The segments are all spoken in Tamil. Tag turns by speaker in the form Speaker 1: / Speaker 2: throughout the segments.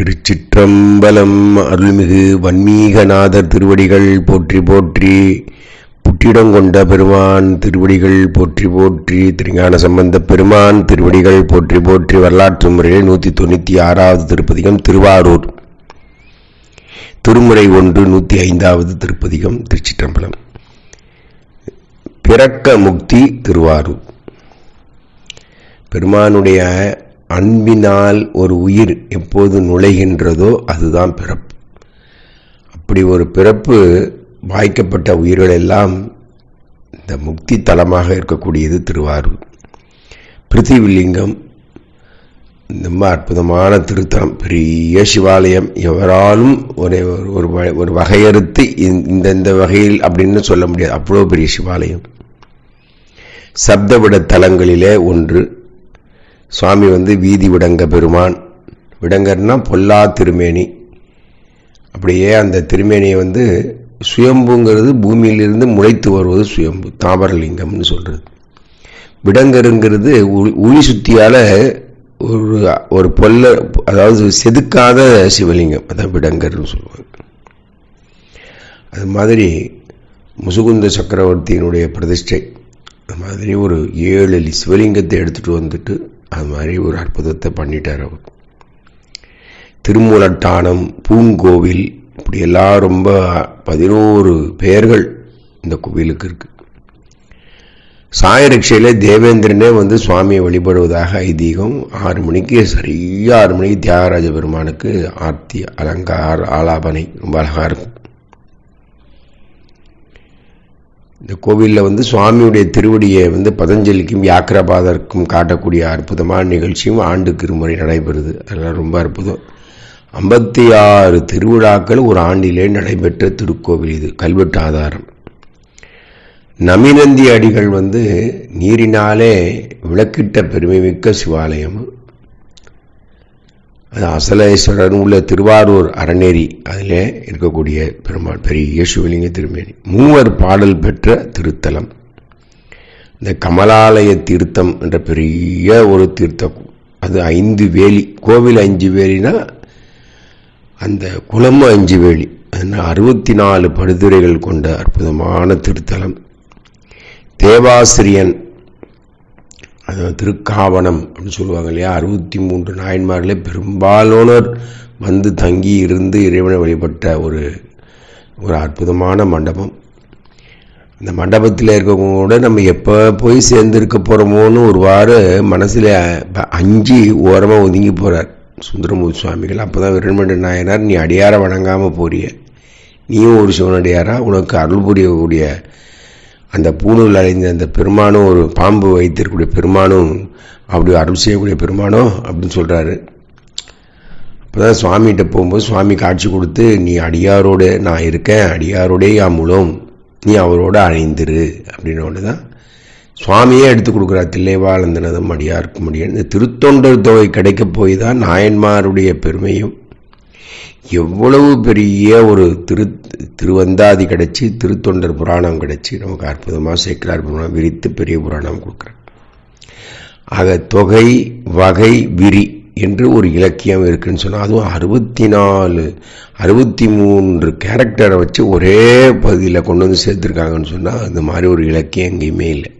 Speaker 1: திருச்சிற்றம்பலம் அருள்மிகு வன்மீகநாதர் திருவடிகள் போற்றி போற்றி புற்றிடம் கொண்ட பெருமான் திருவடிகள் போற்றி போற்றி திருஞான சம்பந்த பெருமான் திருவடிகள் போற்றி போற்றி வரலாற்று முறையில் நூற்றி தொண்ணூற்றி ஆறாவது திருப்பதிகம் திருவாரூர். திருமுறை ஒன்று நூற்றி ஐந்தாவது திருப்பதிகம் திருச்சிற்றம்பலம். பிறக்க முக்தி திருவாரூர். பெருமானுடைய அன்பினால் ஒரு உயிர் எப்போது நுழைகின்றதோ அதுதான் பிறப்பு. அப்படி ஒரு பிறப்பு வாய்க்கப்பட்ட உயிர்கள் எல்லாம் இந்த முக்தி தலமாக இருக்கக்கூடியது திருவாரூர். பிருத்திவிலிங்கம் ரொம்ப அற்புதமான திருத்தலம் பெரிய சிவாலயம் எவராலும் ஒரு ஒரு வ- ஒரு வகையறுத்து இந்தந்த வகையில் அப்படின்னு சொல்ல முடியாது. அவ்வளோ பெரிய சிவாலயம். சப்தவிட தலங்களிலே ஒன்று சுவாமி வந்து வீதி விடங்க பெருமான். விடங்கர்னா பொல்லா திருமேனி. அப்படியே அந்த திருமேனியை வந்து சுயம்புங்கிறது பூமியிலிருந்து முளைத்து வருவது சுயம்பு தாவரலிங்கம்னு சொல்கிறது விடங்கருங்கிறது உளி- சுத்தியால் ஒரு ஒரு பொல்ல அதாவது செதுக்காத சிவலிங்கம் அதான் விடங்கர்னு சொல்லுவாங்க. அது மாதிரி முசுகுந்த சக்கரவர்த்தியினுடைய பிரதிஷ்டை. அது மாதிரி ஒரு ஏழு சிவலிங்கத்தை எடுத்துகிட்டு வந்துட்டு அது மாதிரி ஒரு அற்புதத்தை பண்ணிட்டார் அவர். திருமூலட்டானம் பூங்கோவில் இப்படியெல்லாம் ரொம்ப பதினோரு பெயர்கள் இந்த கோவிலுக்கு இருக்கு. சாயரட்சையில தேவேந்திரனே வந்து சுவாமியை வழிபடுவதாக ஐதீகம். ஆறு மணிக்கு சரியாக ஆறு மணிக்கு தியாகராஜ பெருமானுக்கு ஆர்த்தி அலங்கார ஆலாபனை ரொம்ப அழகாக இருக்கும். இந்த கோவிலில் வந்து சுவாமியுடைய திருவடியை வந்து பதஞ்சலிக்கும் யாக்கிரபாதருக்கும் காட்டக்கூடிய அற்புதமான நிகழ்ச்சியும் ஆண்டுக்கு இருமுறை நடைபெறுது. அதெல்லாம் ரொம்ப அற்புதம். ஐம்பத்தி ஆறு திருவிழாக்கள் ஒரு ஆண்டிலே நடைபெற்ற திருக்கோவில் இது கல்வெட்டு ஆதாரம். நமிநந்தி அடிகள் வந்து நீரினாலே விளக்கிட்ட பெருமைமிக்க சிவாலயம். அது அசலேஸ்வரர் உள்ள திருவாரூர் அறநெறி அதில் இருக்கக்கூடிய பெருமாள் பெரிய சிவலிங்க திருமேனி. மூவர் பாடல் பெற்ற திருத்தலம். இந்த கமலாலய தீர்த்தம் என்ற பெரிய ஒரு தீர்த்தம். அது ஐந்து வேலி கோவில் அஞ்சு வேலினா அந்த குளம் அஞ்சு வேலி. அதனால் அறுபத்தி நாலு படுதுரைகள் கொண்ட அற்புதமான திருத்தலம். தேவாசிரியன் அது திருக்காவணம் அப்படின்னு சொல்லுவாங்க இல்லையா? அறுபத்தி மூன்று நாயன்மார்களே பெரும்பாலானோர் வந்து தங்கி இருந்து இறைவனை வழிபட்ட ஒரு ஒரு அற்புதமான மண்டபம். அந்த மண்டபத்தில் இருக்கவங்க கூட நம்ம எப்போ போய் சேர்ந்துருக்க போகிறோமோன்னு ஒரு வாரம் மனசில் அஞ்சு ஓரமாக ஒதுங்கி போகிறார் சுந்தரமூர்த்தி சுவாமிகள். அப்போ தான் விரண்மண்ட நாயனார் நீ அடியாரை வணங்காமல் போறிய. நீயும் ஒரு சிவனடியாரா? உனக்கு அருள் புரியக்கூடிய அந்த பூணூல் அழிந்த அந்த பெருமானும் ஒரு பாம்பு வைத்திருக்கக்கூடிய பெருமானும் அப்படி அருள் செய்யக்கூடிய பெருமானோ அப்படின்னு சொல்கிறாரு அப்போதான் சுவாமிகிட்ட போகும்போது சுவாமி காட்சி கொடுத்து நீ அடியாரோடு நான் இருக்கேன் அடியாரோடே யாமுலும் நீ அவரோட அணைந்திரு அப்படின்னோடு தான் சுவாமியே எடுத்து கொடுக்குறா தில்லைவாழந்தனதும் அடியாருக்கு முடியும் இந்த திருத்தொண்டர் தொகை கிடைக்க போய் தான் நாயன்மாருடைய பெருமையும் எவ்வளவு பெரிய ஒரு திரு திருவந்தாதி கிடச்சி திருத்தொண்டர் புராணம் கிடச்சி நமக்கு அற்புதமாக சேக்கலார் புராணம் விரித்து பெரிய புராணம் கொடுக்குறேன் ஆக தொகை வகை விரி என்று ஒரு இலக்கியம் இருக்குன்னு சொன்னால் அதுவும் அறுபத்தி நாலு அறுபத்தி மூன்று கேரக்டரை வச்சு ஒரே பகுதியில் கொண்டு வந்து சேர்த்துருக்காங்கன்னு சொன்னால் அந்த மாதிரி ஒரு இலக்கியம் எங்கேயுமே இல்லை.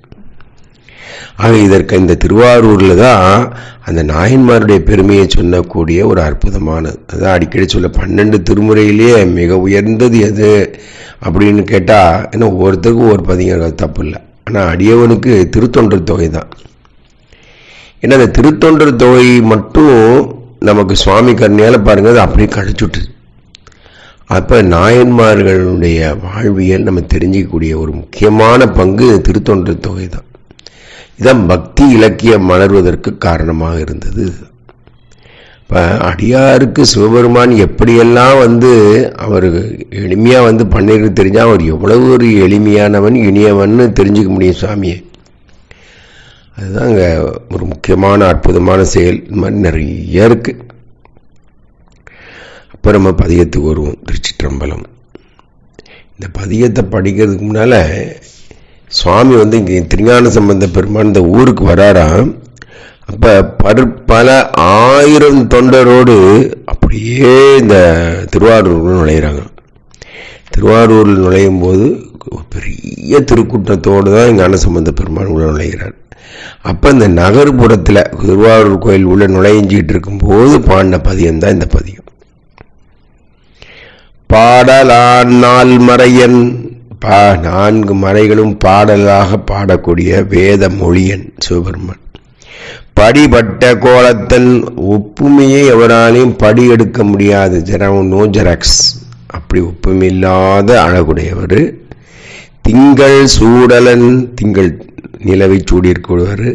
Speaker 1: ஆக இதற்கு இந்த திருவாரூரில் தான் அந்த நாயன்மாருடைய பெருமையை சொல்லக்கூடிய ஒரு அற்புதமானது. அதான் அடிக்கடி சொல்ல பன்னெண்டு திருமுறையிலேயே மிக உயர்ந்தது எது அப்படின்னு கேட்டால் ஏன்னா ஒவ்வொருத்தருக்கும் ஒவ்வொரு பதிங்க தப்பு இல்லை. ஆனால் அடியவனுக்கு திருத்தொன்று தொகை தான். ஏன்னா அந்த திருத்தொன்று தொகை மட்டும் நமக்கு சுவாமி கருணையால் பாருங்கள் அது அப்படியே கழிச்சுட்டு. அப்போ நாயன்மார்களுடைய வாழ்வியல் நம்ம தெரிஞ்சிக்கக்கூடிய ஒரு முக்கியமான பங்கு திருத்தொன்று தொகை தான். இதான் பக்தி இலக்கியம் மலர்வதற்கு காரணமாக இருந்தது. இப்போ அடியாருக்கு சிவபெருமான் எப்படியெல்லாம் வந்து அவர் எளிமையாக வந்து பண்ணிருக்கு தெரிஞ்சால் அவர் எவ்வளவு ஒரு எளிமையானவன் இனியவன்னு தெரிஞ்சுக்க முடியும் சாமியை அதுதான் அங்கே ஒரு முக்கியமான அற்புதமான செயல். இந்த மாதிரி நிறைய இருக்குது அப்போ நம்ம பதியத்துக்கு வருவோம் திருச்சிற்றம்பலம். இந்த பதியத்தை படிக்கிறதுக்கு முன்னால் சுவாமி வந்து இங்கே திருஞான சம்பந்த பெருமான் இந்த ஊருக்கு வராராம் அப்ப பற்பல ஆயிரம் தொண்டரோடு அப்படியே இந்த திருவாரூர் நுழையிறாங்க. திருவாரூரில் நுழையும் போது பெரிய திருக்கூட்டத்தோடு தான் இங்கே அன்னசம்பந்த பெருமாள் உள்ள நுழைகிறார் அப்போ இந்த நகர்ப்புறத்தில் திருவாரூர் கோயில் உள்ள நுழைஞ்சிட்டு இருக்கும்போது பாடின பதியம் தான் இந்த பதியம். பாடலான் நாள் மறையன் பா நான்கு மறைகளும் பாடலாக பாடக்கூடிய வேத மொழியன் சிவபெருமான். படிபட்ட கோலத்தன் ஒப்புமையை எவராலையும் படி எடுக்க முடியாது. ஜெரம் நோ ஜெராக்ஸ் அப்படி ஒப்புமில்லாத அழகுடையவர். திங்கள் சூடலன் திங்கள் நிலவை சூடியிருக்கிறவர்.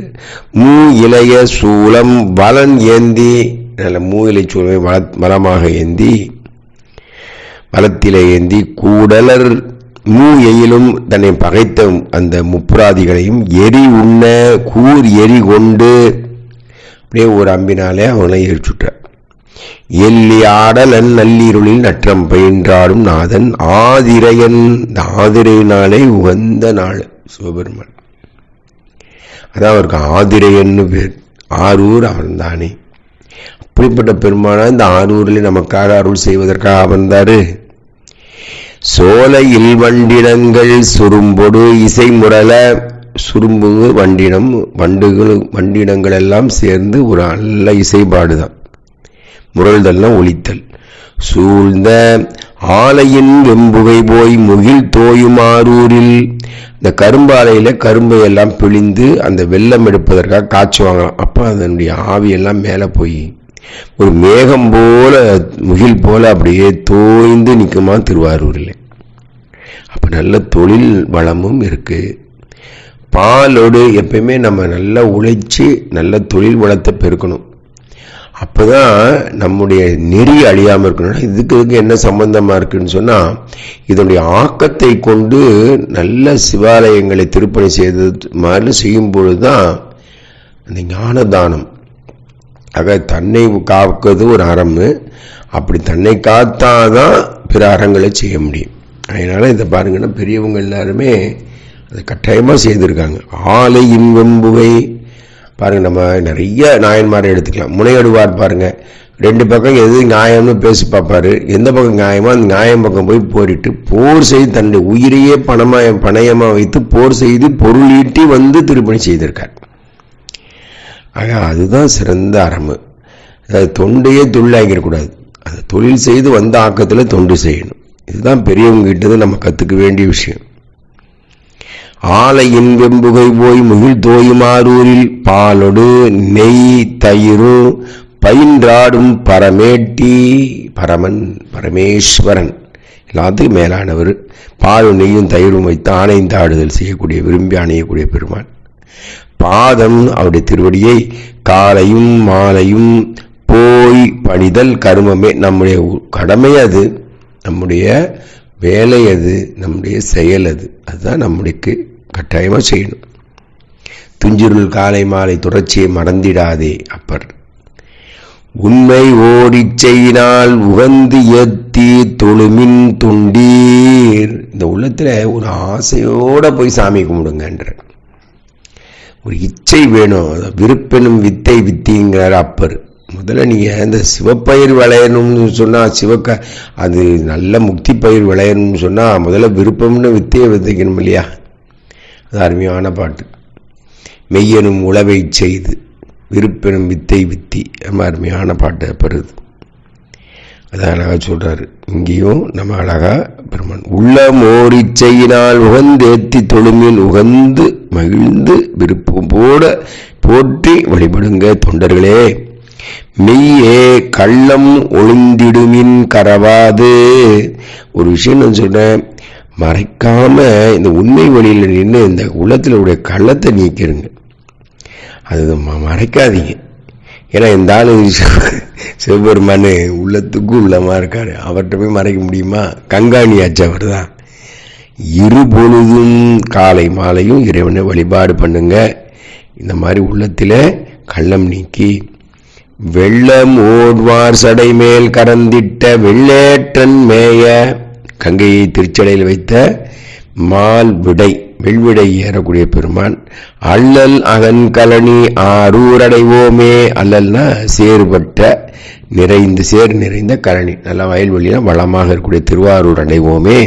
Speaker 1: மூ இளைய சூளம் வலன் ஏந்தி நல்ல மூ இலை சூழமை வள வளமாக ஏந்தி வளத்திலே ஏந்தி கூடலர் மூ எயிலும் தன்னை பகைத்த அந்த முப்புராதிகளையும் எரி உண்ண கூர் எரி கொண்டு அப்படியே ஒரு அம்பினாலே அவனை எரிச்சுட்டார் எல்லி ஆடலன் நல்லீருளில் நற்றம் பயின்றாடும் நாதன் ஆதிரையன் இந்த ஆதிரையினாலே உகந்த நாள் சிவபெருமான். அதான் அவருக்கு ஆதிரையன்னு பேர். ஆரூர் அவன் தானே அப்படிப்பட்ட பெருமானா இந்த ஆரூரில் நமக்காக அருள் செய்வதற்காக அமர்ந்தாரு. சோலையில் வண்டினங்கள் சுரும்பொடு இசை முரல சுரும்பு வண்டினம் வண்டுகள் வண்டினங்கள் எல்லாம் சேர்ந்து ஒரு நல்ல இசைப்பாடுதான். முரல்தல்லாம் ஒழித்தல் சூழ்ந்த ஆலையின் வெம்புகை போய் முகில் தோயுமாரூரில் இந்த கரும்பாலையில் கரும்பை எல்லாம் பிழிந்து அந்த வெள்ளம் எடுப்பதற்காக காய்ச்சுவாங்களாம் அப்போ அதனுடைய ஆவியெல்லாம் மேலே போய் ஒரு மேகம் போல முகில் போல அப்படியே தோய்ந்து நிற்குமா திருவாரூரில். அப்போ நல்ல தொழில் வளமும் இருக்குது பாலோடு எப்பயுமே நம்ம நல்லா உழைச்சி நல்ல தொழில் வளத்தை பெருக்கணும். அப்போதான் நம்முடைய நெறி அழியாமல் இருக்கணும்னா இதுக்கு இதுக்கு என்ன சம்பந்தமாக இருக்குன்னு சொன்னால் இதனுடைய ஆக்கத்தை கொண்டு நல்ல சிவாலயங்களை திருப்பணி செய்தது மாதிரி செய்யும் பொழுது தான் அந்த ஞானதானம் ஆக தன்னை காக்கிறது ஒரு அறம் அப்படி தன்னை காத்தாதான் பிற அறங்களை செய்ய முடியும். அதனால் இதை பாருங்கன்னா பெரியவங்க எல்லாருமே அதை கட்டாயமாக செய்திருக்காங்க. ஆலை இன்பம்புகை பாருங்க நம்ம நிறைய நாயன்மாரை எடுத்துக்கலாம். முனையடுவார் பாருங்க. ரெண்டு பக்கம் எது நியாயம்னு பேசி பார்ப்பாரு. எந்த பக்கம் நியாயமோ அந்த நியாயம் பக்கம் போய் போரிட்டு போர் செய்து தன்னுடைய உயிரையே பணமாக பணயமாக வைத்து போர் செய்து பொருளீட்டி வந்து திருப்பணி செய்திருக்கார். ஆக அதுதான் சிறந்த அறமு அதாவது தொண்டையே தொழிலாகிடக்கூடாது அது தொழில் செய்து வந்த ஆக்கத்தில் தொண்டு செய்யணும். இதுதான் பெரியவங்க கிட்டது நம்ம கற்றுக்க வேண்டிய விஷயம். ஆலையின் வெம்புகை போய் முகில் தோயுமாரூரில் பாலொடு நெய் தயிரும் பயின்றாடும் பரமேட்டி பரமன் பரமேஸ்வரன். எல்லாத்துக்கும் மேலானவர். பாலும் நெய்யும் தயிரும் வைத்து ஆணைந்தாடுதல் செய்யக்கூடிய விரும்பி அணையக்கூடிய பெருமான். பாதம் அவருடைய திருவடியை காலையும் மாலையும் போய் பணிதல் கருமமே. நம்முடைய கடமை அது. நம்முடைய வேலை அது. நம்முடைய செயல் அது. அதுதான் நம்மளுக்கு கட்டாயமாக செய்யணும். துஞ்சிருள் காலை மாலை தொடர்ச்சியை மறந்திடாதே அப்பர். உண்மை ஓடிச் செய்யினால் உகந்து ஏத்தி தொழுமின் துண்டீர். இந்த உள்ளத்தில் ஒரு ஆசையோட போய் சாமி கும்பிடுங்கன்ற. ஒரு இச்சை வேணும். விருப்பெனும் வித்தை வித்திங்கிறார் அப்பர். முதல்ல நீங்கள் இந்த சிவப்பயிர் விளையணும்னு சொன்னால் சிவக்க அது நல்ல முக்தி பயிர் விளையணும்னு சொன்னால் முதல்ல விருப்பம்னு வித்தையை விதைக்கணும் இல்லையா? அது அருமையான பாட்டு. மெய்யனும் உழவை செய்து விருப்பெனும் வித்தை வித்தி. ரொம்ப அருமையான பாட்டு பெறுது அதான் அழகாக சொல்கிறாரு இங்கேயும் நம்ம அழகாக பெருமான் உள்ளம் உகந்து உகந்தேத்தி தொழுமின் உகந்து மகிழ்ந்து விருப்பம் போட போற்றி வழிபடுங்க தொண்டர்களே. மெய்யே கள்ளம் ஒளிந்திடுமின் கரவாது. ஒரு விஷயம் நான் சொல்கிறேன் மறைக்காம இந்த உண்மை வழியில் நின்று இந்த உள்ளத்தில் உடைய கள்ளத்தை நீக்கிருங்க. அது மறைக்காதீங்க. ஏன்னா இந்த ஆளு சிவபெருமானு உள்ளத்துக்கும் உள்ளமாக இருக்கார். அவர்கிட்ட போய் மறைக்க முடியுமா? கங்காணி ஆச்சு அவர் தான் இரு பொழுதும் காலை மாலையும் இறைவனை வழிபாடு பண்ணுங்க. இந்த மாதிரி உள்ளத்தில் கள்ளம் நீக்கி வெள்ளம் ஓடுவார் சடை மேல் கறந்திட்ட வெள்ளேற்றன் மேய கங்கையை திருச்சடையில் வைத்த மால் விடை. வெள்விடை ஏறக்கூடிய பெருமான். அல்லல் அகன் கலனி ஆரூரடைவோமே அல்லல்னா சேறுபட்ட நிறைந்து சேர் நிறைந்த கலனி நல்லா வயல்வெளியில வளமாக இருக்கக்கூடிய திருவாரூர் அடைவோமே.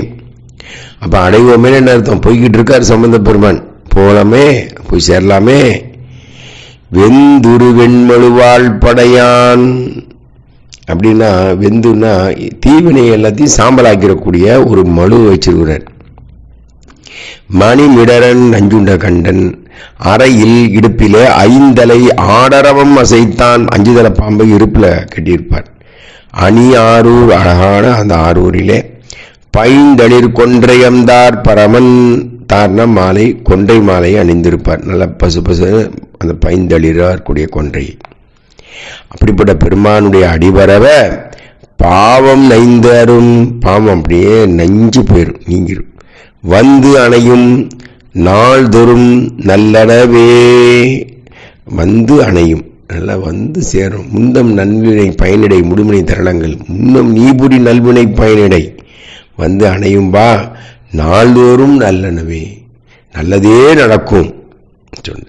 Speaker 1: அப்போ அடைவோமே என்ன அர்த்தம்? போய்கிட்டு இருக்கார் சம்பந்த பெருமான். போகலாமே போய் சேரலாமே. வெந்துரு வெண்மழுவாள் படையான். அப்படின்னா வெந்துன்னா தீவினை எல்லாத்தையும் சாம்பலாக்கிடக்கூடிய ஒரு மழு வச்சிருக்கிறார். மணிமிடரன் நஞ்சுண்ட கண்டன் அறையில் இடுப்பிலே ஐந்தலை ஆடரவம் அசைத்தான். அஞ்சுதல பாம்பை இருப்புல கட்டியிருப்பார். அணி ஆரூர் அழகான அந்த ஆரூரிலே பைந்தளிர் கொன்றையம்தார் பரமன் தார்ன மாலை கொன்றை மாலையை அணிந்திருப்பார். நல்ல பசு பசு அந்த பைந்தளிராக இருக்கக்கூடிய கொன்றை. அப்படிப்பட்ட பெருமானுடைய அடிபரவ பாவம் நைந்தரும். பாவம் அப்படியே நஞ்சு போயிடும் நீங்கிரும். வந்து அணையும் நாள்தோறும் நல்லனவே. வந்து அணையும் நல்லா வந்து சேரும். முந்தம் நன்வினை பயனிடை முடுமனை தருணங்கள். முன்னம் நீபுரி நல்வினை பயனிடை. வந்து அணையும்பா நாள்தோறும் நல்லனவே. நல்லதே நடக்கும் சொன்ன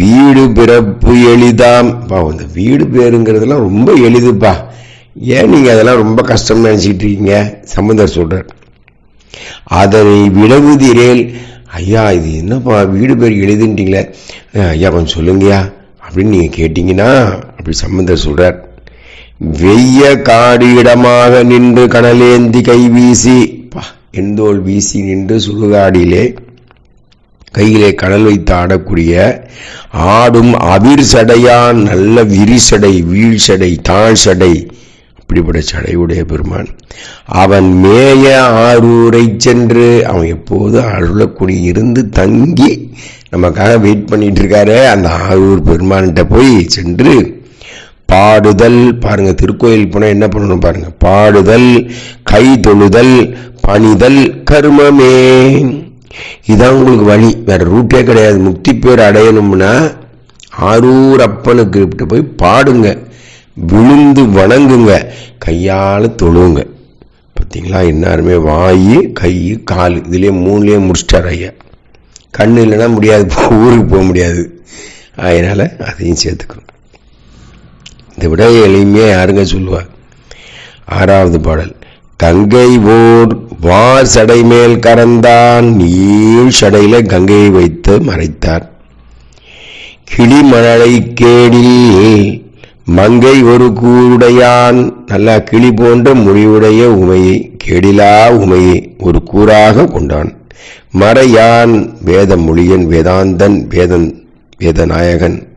Speaker 1: வீடு பிறப்பு எளிதாம். பா இந்த வீடு பேருங்கிறதெல்லாம் ரொம்ப எளிதுப்பா. ஏன் நீங்கள் அதெல்லாம் ரொம்ப கஷ்டம்னு நினச்சிக்கிட்டு இருக்கீங்க? சம்பந்தர் சொல்கிறார் அதனை விலகுதிரேல் ஐயா இது என்னப்பா? வீடு பேர் எழுதுன்ட்டீங்களே ஐயா கொஞ்சம் சொல்லுங்கய்யா. அப்படின்னு நீங்கள் கேட்டீங்கன்னா அப்படி சம்பந்தர் சொல்கிறார் வெய்ய காடு இடமாக நின்று கடலேந்தி கை வீசி பா எந்தோல் வீசி நின்று சுடுகாடியிலே கையிலே கடல் வைத்து ஆடக்கூடிய ஆடும் அவிர் சடையான் நல்ல விரிசடை வீழ்சடை தாழ் இப்படிப்பட்ட சடையுடைய பெருமான். அவன் மேய ஆரூரை சென்று அவன் எப்போது அருளக்குடி இருந்து தங்கி நமக்காக வெயிட் பண்ணிட்டு இருக்காரு அந்த ஆரூர் பெருமான்கிட்ட போய் சென்று பாடுதல் பாருங்க திருக்கோயில் போனால் என்ன பண்ணணும் பாருங்க. பாடுதல் கை தொழுதல் பணிதல் கர்மமே. இதான் உங்களுக்கு வழி. வேற ரூட்டே கிடையாது. முக்தி பேர் அடையணும்னா ஆரூர் அப்பனுக்கு போய் பாடுங்க. விழுந்து வணங்குங்க. கையால் தொழுவுங்க பார்த்தீங்களா எல்லாருமே வாய் கை கால் இதுலேயே மூணுலேயே முடிச்சிட்டார் ஐயா. கண்ணு இல்லைன்னா முடியாது ஊருக்கு போக முடியாது. அதனால் அதையும் சேர்த்துக்கணும். இதை விட எளிமையாக யாருங்க சொல்லுவா? ஆறாவது பாடல். கங்கை ஓர் வார் சடை மேல் கறந்தான். நீள் சடையில கங்கையை வைத்து மறைத்தார். கிளி மணலை கேடில் மங்கை ஒரு கூடையான் நல்ல கிளி போன்ற முடிவுடைய உமையை கேடிலா உமையை ஒரு கூறாக கொண்டான். மறையான் வேத மொழியன் வேதாந்தன் வேதன் வேதநாயகன்.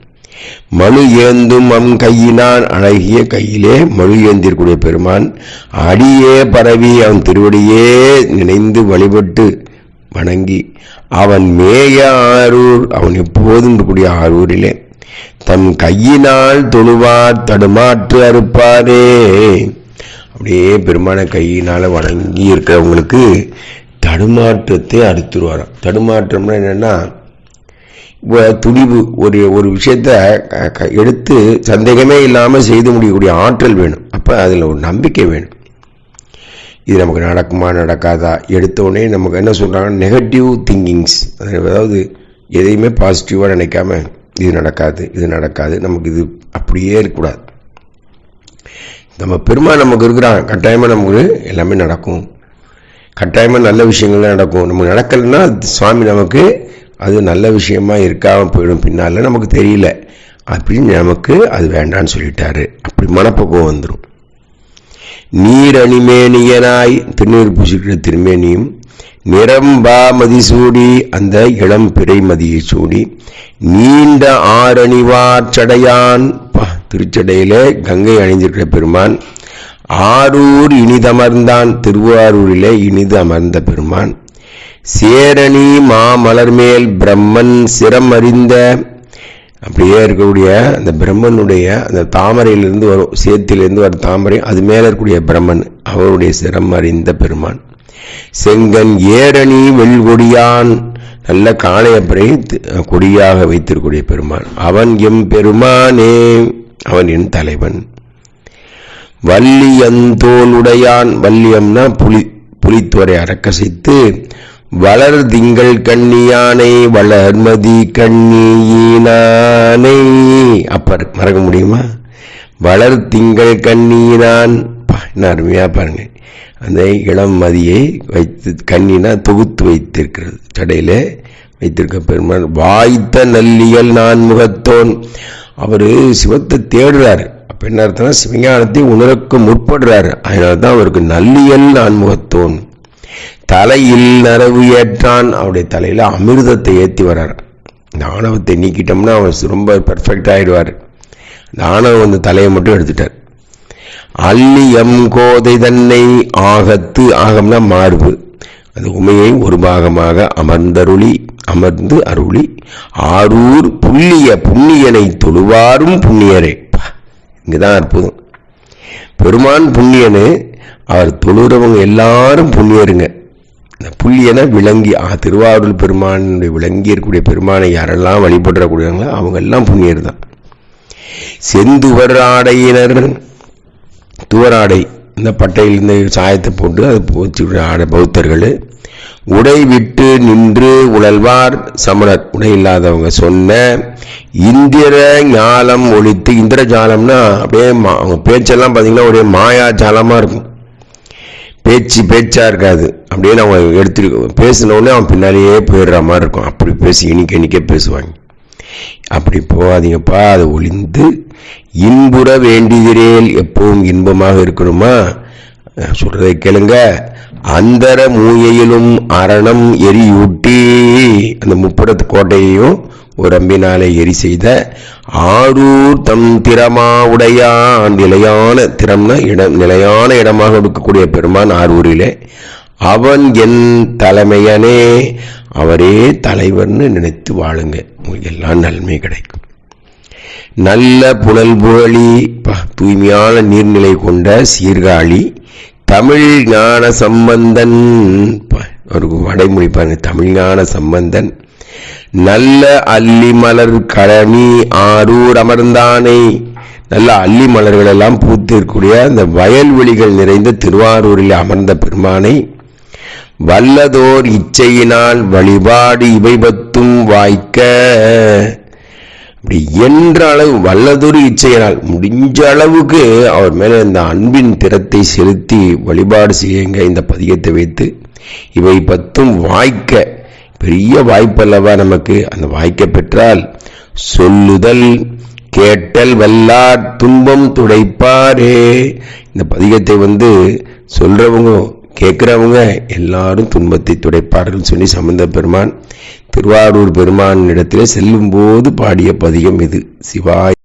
Speaker 1: மனு ஏந்தும் அம் கையினான் அழகிய கையிலே மனு ஏந்திருக்கூடிய பெருமான். அடியே பரவி அவன் திருவடியே நினைந்து வழிபட்டு வணங்கி அவன் மேய ஆரூர் அவன் எப்போதும் இருக்கக்கூடிய ஆரூரிலே தம் கையினால் தொழுவார் தடுமாற்று அறுப்பாரே. அப்படியே பெருமான கையினால வணங்கி இருக்கிறவங்களுக்கு தடுமாற்றத்தை அறுத்துருவாராம். தடுமாற்றம்னா என்னன்னா துணிவு ஒரு ஒரு விஷயத்த எடுத்து சந்தேகமே இல்லாமல் செய்து முடியக்கூடிய ஆற்றல் வேணும். அப்போ அதில் ஒரு நம்பிக்கை வேணும். இது நமக்கு நடக்குமா நடக்காதா? எடுத்தோடனே நமக்கு என்ன சொல்கிறாங்க நெகட்டிவ் திங்கிங்ஸ் அதாவது எதையுமே பாசிட்டிவாக நினைக்காம இது நடக்காது இது நடக்காது. நமக்கு இது அப்படியே இருக்கக்கூடாது. நம்ம பெருமா நமக்கு இருக்கிறான். கட்டாயமாக நமக்கு எல்லாமே நடக்கும். கட்டாயமாக நல்ல விஷயங்கள்லாம் நடக்கும். நமக்கு நடக்கலைன்னா சுவாமி நமக்கு அது நல்ல விஷயமா இருக்காமல் போயிடும். பின்னால் நமக்கு தெரியல. அப்படின்னு நமக்கு அது வேண்டான்னு சொல்லிட்டாரு. அப்படி மனப்பக்குவம் வந்துடும் நீரணிமேனியனாய் திருநீர் பூசிக்கிற திருமேனியும் நிரம்பா மதிசூடி அந்த இளம் பிறைமதியை சூடி நீண்ட ஆரணிவார் சடையான் திருச்சடையில கங்கை அணிந்திருக்கிற பெருமான் ஆரூர் இனிதமர்ந்தான் திருவாரூரிலே இனிது அமர்ந்த பெருமான் சேரணி மாமலர்மேல் பிரம்மன் சிரம் அறிந்த அப்படியே இருக்கக்கூடிய அந்த பிரம்மனுடைய அந்த தாமரையிலிருந்து வரும் சேத்திலிருந்து வரும் தாமரை அது மேலே இருக்கக்கூடிய பிரம்மன் அவருடைய சிரம் அறிந்த பெருமான். செங்கன் ஏரணி வெள்கொடியான் நல்ல காளையப்பரை கொடியாக வைத்திருக்கூடிய பெருமான். அவன் எம் பெருமானே அவன் என் தலைவன். வள்ளியந்தோல் உடையான் வள்ளியம்னா புலி புலித்துவரை அறக்கசைத்து வளர் திங்கள் கண்ணியானை வளர்மதி கண்ணியினானை. அப்பர் மறக்க முடியுமா? வளர் திங்கள் கண்ணியினான். பா, என்ன அருமையா பாருங்க. அந்த இளம் மதியை வைத்து கண்ணினா தொகுத்து வைத்திருக்கிறது. சடையில வைத்திருக்க பெருமாள் வாய்த்த நல்லியல் நான் முகத்தோன். அவரு சிவத்தை தேடுறாரு. அப்ப என்ன அர்த்தம்னா சிவஞானத்தை உணரக்க முற்படுறாரு. அதனால தான் அவருக்கு நல்லியல் நான் முகத்தோன். தலையில் நரவு ஏற்றான். அவருடைய தலையில அமிர்தத்தை ஏற்றி வர்றார். இந்த ஆணவத்தை நீக்கிட்டோம்னா அவர் ரொம்ப பெர்ஃபெக்ட் ஆயிடுவார். இந்த ஆணவம் வந்து தலையை மட்டும் எடுத்துட்டார். அள்ளி எம் கோதை தன்னை ஆகத்து ஆகம்னா மார்பு. அந்த உமையை ஒரு பாகமாக அமர்ந்தருளி அமர்ந்து அருளி ஆரூர் புள்ளிய புண்ணியனை தொழுவாரும் புண்ணியரே. இங்கதான் அற்புதம். பெருமான் புண்ணியனு அவர் தொழுறவங்க எல்லாரும் புண்ணியருங்க. இந்த புள்ளியனை விளங்கி ஆ திருவாரூர் பெருமானுடைய விளங்கி இருக்கக்கூடிய பெருமானை யாரெல்லாம் வழிபடுறக்கூடியவங்களோ அவங்க எல்லாம் புண்ணியர் தான். செந்துவர் ஆடையினர் துவராடை இந்த பட்டையிலிருந்து சாயத்தை போட்டு அதை போச்சு ஆடை பௌத்தர்கள். உடை விட்டு நின்று உழல்வார் சமணர் உடை இல்லாதவங்க சொன்ன இந்திர ஞாலம் ஒழித்து இந்திரஜாலம்னா அப்படியே மா- அவங்க பேச்செல்லாம் பார்த்தீங்கன்னா ஒரே மாயா ஜாலமாக இருக்கும். பேச்சு பேச்சாக இருக்காது. அப்படியே அவங்க எடுத்துட்டு பேசின அவன் பின்னாலேயே போயிடுற மாதிரி இருக்கும். அப்படி பேசி இனிக்க இனிக்க பேசுவாங்க. அப்படி போகாதீங்கப்பா அதை ஒளிந்து இன்புற வேண்டிதிரேல் எப்பவும் இன்பமாக இருக்கணுமா? சொல்றதை கேளுங்க. அந்தர மூயையிலும் அரணம் எரியூட்டி அந்த முப்படத்து கோட்டையையும் ஒரு அம்பினாலே எரி செய்த ஆரூர் தம் திறமா உடையான் நிலையான திறம்னா இடம் நிலையான இடமாக இருக்கக்கூடிய பெருமான் ஆரூரிலே. அவன் என் தலைமையனே அவரே தலைவர்னு நினைத்து வாழுங்க. உங்களுக்கு எல்லாம் நன்மை கிடைக்கும். நல்ல புனல் புகழி தூய்மையான நீர்நிலை கொண்ட சீர்காழி தமிழ் ஞான சம்பந்தன் ஒரு அவருக்கு வடைமொழி பாருங்க தமிழ் ஞான சம்பந்தன் நல்ல அல்லி மலர் கழனி ஆரூர் அமர்ந்தானே. நல்ல அல்லி மலர்கள் எல்லாம் பூத்திருக்கூடிய அந்த வயல்வெளிகள் நிறைந்த திருவாரூரில் அமர்ந்த பெருமானை வல்லதோர் இச்சையினால் வழிபாடு இவை பத்தும் வாய்க்க இப்படி என்ற அளவு வல்லதொரு இச்சையினால் முடிஞ்ச அளவுக்கு அவர் மேல இந்த அன்பின் திறத்தை செலுத்தி வழிபாடு செய்யுங்க இந்த பதியத்தை வைத்து. இவை பத்தும் வாய்க்க பெரிய வாய்ப்பல்லவா நமக்கு. அந்த வாய்க்க பெற்றால் சொல்லுதல் கேட்டல் வல்லார் துன்பம் துடைப்பாரே. இந்த பதிகத்தை வந்து சொல்றவங்க கேட்குறவங்க எல்லாரும் துன்பத்தை துடைப்பார்கள் சொல்லி சம்பந்த பெருமான் திருவாரூர் பெருமானிடத்திலே இடத்திலே செல்லும் போது பாடிய பதிகம் இது. சிவாய்